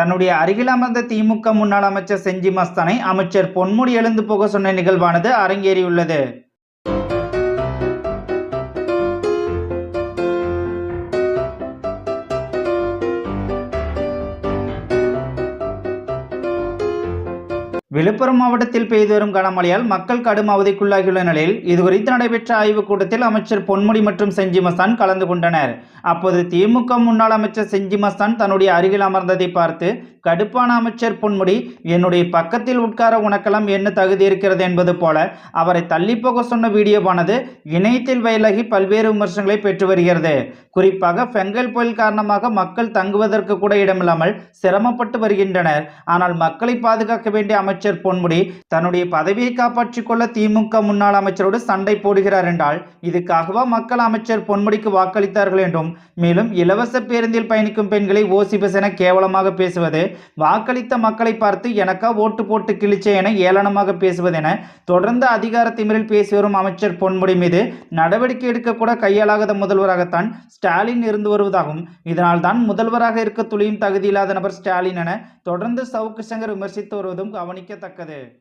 தன்னுடைய அருகில் அமர்ந்த திமுக முன்னாள் அமைச்சர் செஞ்சி மஸ்தானை அமைச்சர் பொன்முடி எழுந்து போக சொன்ன நிகழ்வானது அரங்கேறியுள்ளது. விழுப்புரம் மாவட்டத்தில் பெய்து வரும் கனமழையால் மக்கள் கடும் அவதிக்குள்ளாகியுள்ள நிலையில் இதுகுறித்து நடைபெற்ற ஆய்வுக் கூட்டத்தில் அமைச்சர் பொன்முடி மற்றும் செஞ்சி மஸ்தான் கலந்து கொண்டனர். அப்போது திமுக முன்னாள் அமைச்சர் செஞ்சி மஸ்தான் தன்னுடைய அருகில் அமர்ந்ததை பார்த்து கடுப்பான அமைச்சர் பொன்முடி என்னுடைய பக்கத்தில் உட்கார உனக்கெல்லாம் என்ன தகுதி இருக்கிறது என்பது போல அவரை தள்ளிப்போக சொன்ன வீடியோவானது இணையத்தில் வயலாகி பல்வேறு விமர்சனங்களை பெற்று வருகிறது. குறிப்பாக பெங்கல் புயல் காரணமாக மக்கள் தங்குவதற்கு கூட இடமில்லாமல் சிரமப்பட்டு வருகின்றனர். ஆனால் மக்களை பாதுகாக்க வேண்டிய அமைச்சர் பொன்முடி தன்னுடைய பதவியை காப்பாற்றிக் கொள்ள திமுக முன்னாள் அமைச்சரோடு சண்டை போடுகிறார் என்றால் இதுக்காகவா மக்கள் அமைச்சர் பொன்முடிக்கு வாக்களித்தார்கள் என்றும் மேலும் இலவச பேருந்தில் பயணிக்கும் பெண்களை ஓசி பஸ் என கேவலமாக பேசுவது வாக்களித்த மக்களை பார்த்து எனக்கா ஓட்டு போட்டு கிழிச்சே என ஏளனமாக பேசுவது என தொடர்ந்து அதிகார திமிரில் பேசி வரும் அமைச்சர் பொன்முடி மீது நடவடிக்கை எடுக்கக்கூட கையாளாகாத முதல்வராகத்தான் ஸ்டாலின் இருந்து வருவதாகவும் இதனால் தான் முதல்வராக இருக்க துளியும் தகுதியில்லாத நபர் ஸ்டாலின் என தொடர்ந்து சவுக்கு சங்கர் விமர்சித்து வருவதும் ಗಮನಕ್ಕೆ ತಕ್ಕದೆ